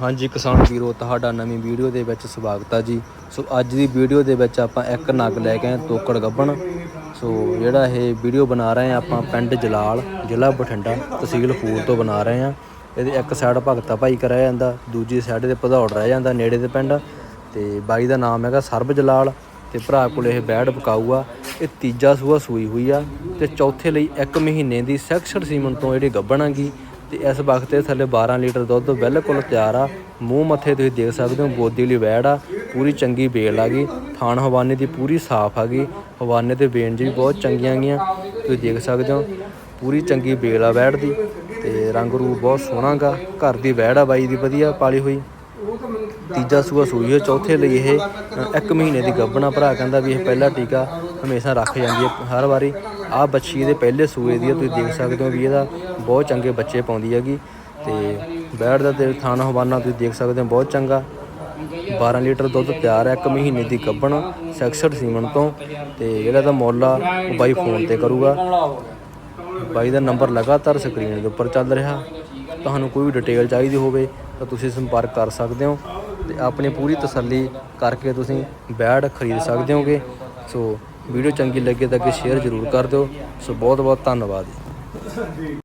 ਹਾਂਜੀ, ਕਿਸਾਨ ਵੀਰੋ, ਤੁਹਾਡਾ ਨਵੀਂ ਵੀਡੀਓ ਦੇ ਵਿੱਚ ਸਵਾਗਤ ਆ ਜੀ। ਸੋ ਅੱਜ ਦੀ ਵੀਡੀਓ ਦੇ ਵਿੱਚ ਆਪਾਂ ਇੱਕ ਨਗ ਲੈ ਕੇ ਆਏ ਤੋਕੜ ਗੱਬਣ। ਸੋ ਜਿਹੜਾ ਇਹ ਵੀਡੀਓ ਬਣਾ ਰਹੇ ਆ ਆਪਾਂ ਪਿੰਡ ਜਲਾਲ, ਜ਼ਿਲ੍ਹਾ ਬਠਿੰਡਾ, ਤਹਿਸੀਲ ਫੂਲ ਤੋਂ ਬਣਾ ਰਹੇ ਆ ਇਹਦੇ ਇੱਕ ਸਾਈਡ ਭਗਤਾ ਭਾਈ ਕਰਿਆ ਜਾਂਦਾ, ਦੂਜੀ ਸਾਈਡ ਤੇ ਭਦੌੜ ਰਹਿ ਜਾਂਦਾ, ਨੇੜੇ ਦੇ ਪਿੰਡ। ਤੇ ਬਾਈ ਦਾ ਨਾਮ ਹੈਗਾ ਸਰਬ ਜਲਾਲ, ਤੇ ਭਰਾ ਕੋਲ ਇਹ ਬੈੜ ਪਕਾਊ ਆ ਇਹ ਤੀਜਾ ਸੂਆ ਸੂਈ ਹੋਈ ਆ, ਤੇ ਚੌਥੇ ਲਈ 1 ਮਹੀਨੇ ਦੀ ਸੈਕਸ਼ਨ ਸੀਮਨ ਤੋਂ ਜਿਹੜੀ ਗੱਬਣਾਂਗੀ ਤੇ ਇਸ ਵਕਤ ਇਹ ਥੱਲੇ 12 ਲੀਟਰ ਦੁੱਧ ਬਿਲਕੁਲ ਤਿਆਰ ਆ। ਮੂੰਹ ਮੱਥੇ ਤੁਸੀਂ ਦੇਖ ਸਕਦੇ ਹੋ ਗੋਦੀ ਲਈ ਵੈੜ ਆ ਪੂਰੀ ਚੰਗੀ ਬੇਲ ਆ ਗਈ। ਥਾਣ ਹਵਾਨੇ ਦੀ ਪੂਰੀ ਸਾਫ਼ ਆ ਗਈ। ਹਵਾਨੇ ਤੇ ਵੇਨ ਵੀ ਬਹੁਤ ਚੰਗੀਆਂ ਗੀਆਂ ਤੁਸੀਂ ਦੇਖ ਸਕਦੇ ਹੋ ਪੂਰੀ ਚੰਗੀ ਬੇਲ ਆ ਵੈੜ ਦੀ ਤੇ ਰੰਗ ਰੂਪ ਬਹੁਤ ਸੋਹਣਾ ਗਾ। ਘਰ ਦੀ ਵੈੜ ਆ ਬਾਈ ਦੀ ਵਧੀਆ ਪਾਲੀ ਹੋਈ। ਤੀਜਾ ਸੂਆ ਸੂਈ ਹੈ ਚੌਥੇ ਲਈ ਇਹ ਅ, ਇੱਕ ਮਹੀਨੇ ਦੀ ਗੱਭਣਾ ਭਰਾ ਕਹਿੰਦਾ ਵੀ ਇਹ ਪਹਿਲਾ ਟੀਕਾ ਹਮੇਸ਼ਾ ਰੱਖ ਜਾਂਦੀ ਹੈ ਹਰ ਵਾਰੀ। ਆਹ ਬੱਚੀ ਦੇ ਪਹਿਲੇ ਸੂਏ ਦੀ ਹੈ ਤੁਸੀਂ ਦੇਖ ਸਕਦੇ ਹੋ ਵੀ ਇਹਦਾ ਬਹੁਤ ਚੰਗੇ ਬੱਚੇ ਪਾਉਂਦੀ ਹੈਗੀ ਤੇ ਬੈੜ ਦਾ ਤੇ ਥਾਣਾ ਹਵਾਨਾ ਤੁਸੀਂ ਦੇਖ ਸਕਦੇ ਹੋ, ਬਹੁਤ ਚੰਗਾ। 12 ਲੀਟਰ ਦੁੱਧ ਤਿਆਰ ਹੈ, ਇੱਕ ਮਹੀਨੇ ਦੀ ਗੱਭਣ ਸੈਕਸਡ ਸੀਮਨ ਤੋਂ ਤੇ ਜਿਹੜਾ ਦਾ ਮੁੱਲ ਆ, ਉਹ ਬਾਈ ਫੋਨ ਤੇ ਕਰੂਗਾ। ਬਾਈ ਦਾ ਨੰਬਰ ਲਗਾਤਾਰ ਸਕਰੀਨ ਦੇ ਉੱਪਰ ਚੱਲ ਰਿਹਾ। ਤੁਹਾਨੂੰ ਕੋਈ ਵੀ ਡਿਟੇਲ ਚਾਹੀਦੀ ਹੋਵੇ ਤਾਂ ਤੁਸੀਂ ਸੰਪਰਕ ਕਰ ਸਕਦੇ ਹੋ ਤੇ ਆਪਣੀ ਪੂਰੀ ਤਸੱਲੀ ਕਰਕੇ ਤੁਸੀਂ ਬੈਡ ਖਰੀਦ ਸਕਦੇ ਹੋਗੇ। ਸੋ ਵੀਡੀਓ ਚੰਗੀ ਲੱਗੇ ਤਾਂ ਅੱਗੇ ਸ਼ੇਅਰ ਜ਼ਰੂਰ ਕਰ ਦਿਓ। ਸੋ ਬਹੁਤ ਬਹੁਤ ਧੰਨਵਾਦ ਜੀ।